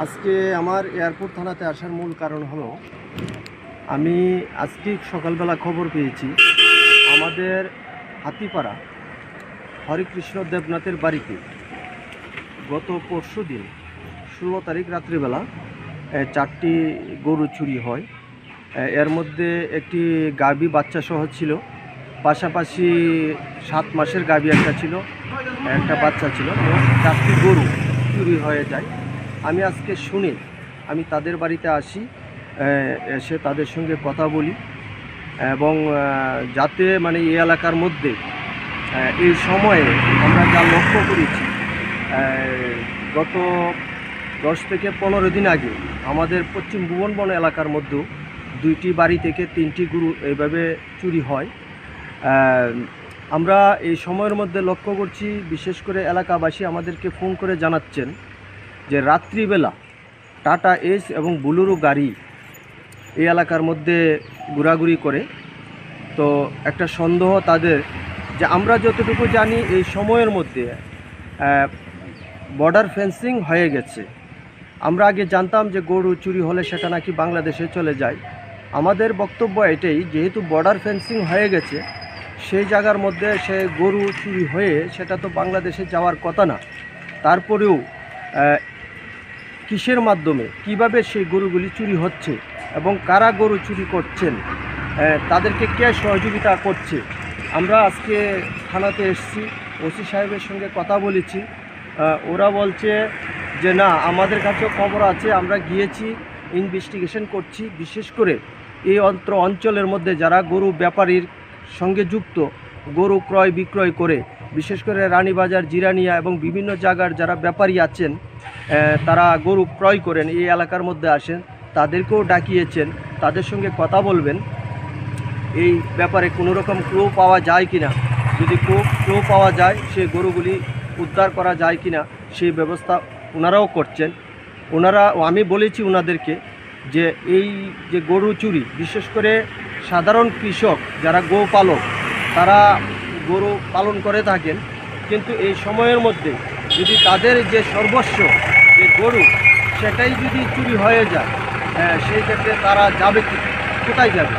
আজকে আমার এয়ারপোর্ট থানাতে আসার মূল কারণ হলো, আমি আজকে সকালবেলা খবর পেয়েছি, আমাদের হাতিপাড়া, হরিকৃষ্ণ দেবনাথের বাড়িতে গত পরশু দিন, ষোলো তারিখ রাত্রিবেলা চারটি গরু চুরি হয়। এর মধ্যে একটি গাভী বাচ্চা সহ ছিল, পাশাপাশি সাত মাসের গাভী একটা ছিল, একটা বাচ্চা ছিল। চারটি গরু চুরি হয়ে যায়। আমি আজকে শুনে আমি তাদের বাড়িতে আসি এসে তাদের সঙ্গে কথা বলি এবং যাতে মানে এই এলাকার মধ্যে এই সময়ে আমরা যা লক্ষ্য করেছি গত দশ থেকে পনেরো দিন আগে আমাদের পশ্চিম ভুবনবন এলাকার মধ্যেও দুইটি বাড়ি থেকে তিনটি গরু এইভাবে চুরি হয়। আমরা এই সময়ের মধ্যে লক্ষ্য করছি, বিশেষ করে এলাকাবাসী আমাদেরকে ফোন করে জানাচ্ছেন যে রাত্রিবেলা টাটা এস এবং বুলুরু গাড়ি এই এলাকার মধ্যে ঘোরাঘুরি করে, তো একটা সন্দেহ তাদের যে আমরা যতটুকু জানি এই সময়ের মধ্যে বর্ডার ফেন্সিং হয়ে গেছে। আমরা আগে জানতাম যে গরু চুরি হলে সেটা নাকি বাংলাদেশে চলে যায়। আমাদের বক্তব্য এটাই, যেহেতু বর্ডার ফেন্সিং হয়ে গেছে, সেই জায়গার মধ্যে সে গরু চুরি হয়ে সেটা তো বাংলাদেশে যাওয়ার কথা না। তারপরেও কিসের মাধ্যমে, কীভাবে সেই গরুগুলি চুরি হচ্ছে এবং কারা গরু চুরি করছেন তাদেরকে কে সহযোগিতা করছে? আমরা আজকে থানাতে এসেছি, ওসি সাহেবের সঙ্গে কথা বলেছি। ওরা বলছে যে, না, আমাদের কাছেও খবর আছে, আমরা গিয়েছি ইনভেস্টিগেশন করছি। বিশেষ করে এই অন্ত্র অঞ্চলের মধ্যে যারা গরু ব্যাপারীর সঙ্গে যুক্ত, গরু ক্রয় বিক্রয় করে বিশেষ করে রানীবাজার, জিরানিয়া এবং বিভিন্ন জায়গার যারা ব্যাপারী আছেন তারা গরু ক্রয় করেন, এই এলাকার মধ্যে আসেন, তাদেরকেও ডাকিয়েছেন, তাদের সঙ্গে কথা বলবেন। এই ব্যাপারে কোনো রকম ক্লো পাওয়া যায় কি না যদি ক্লো ক্লো পাওয়া যায়, সেই গরুগুলি উদ্ধার করা যায় কি না সেই ব্যবস্থা ওনারাও করছেন। ওনারা, আমি বলেছি ওনাদেরকে যে এই যে গরু চুরি, বিশেষ করে সাধারণ কৃষক যারা গোপালক, তারা গরু পালন করে থাকেন কিন্তু এই সময়ের মধ্যে যদি তাদের যে সর্বস্ব যে গরু সেটাই যদি চুরি হয়ে যায় হ্যাঁ, সেই ক্ষেত্রে তারা যাবে কোথায় যাবে?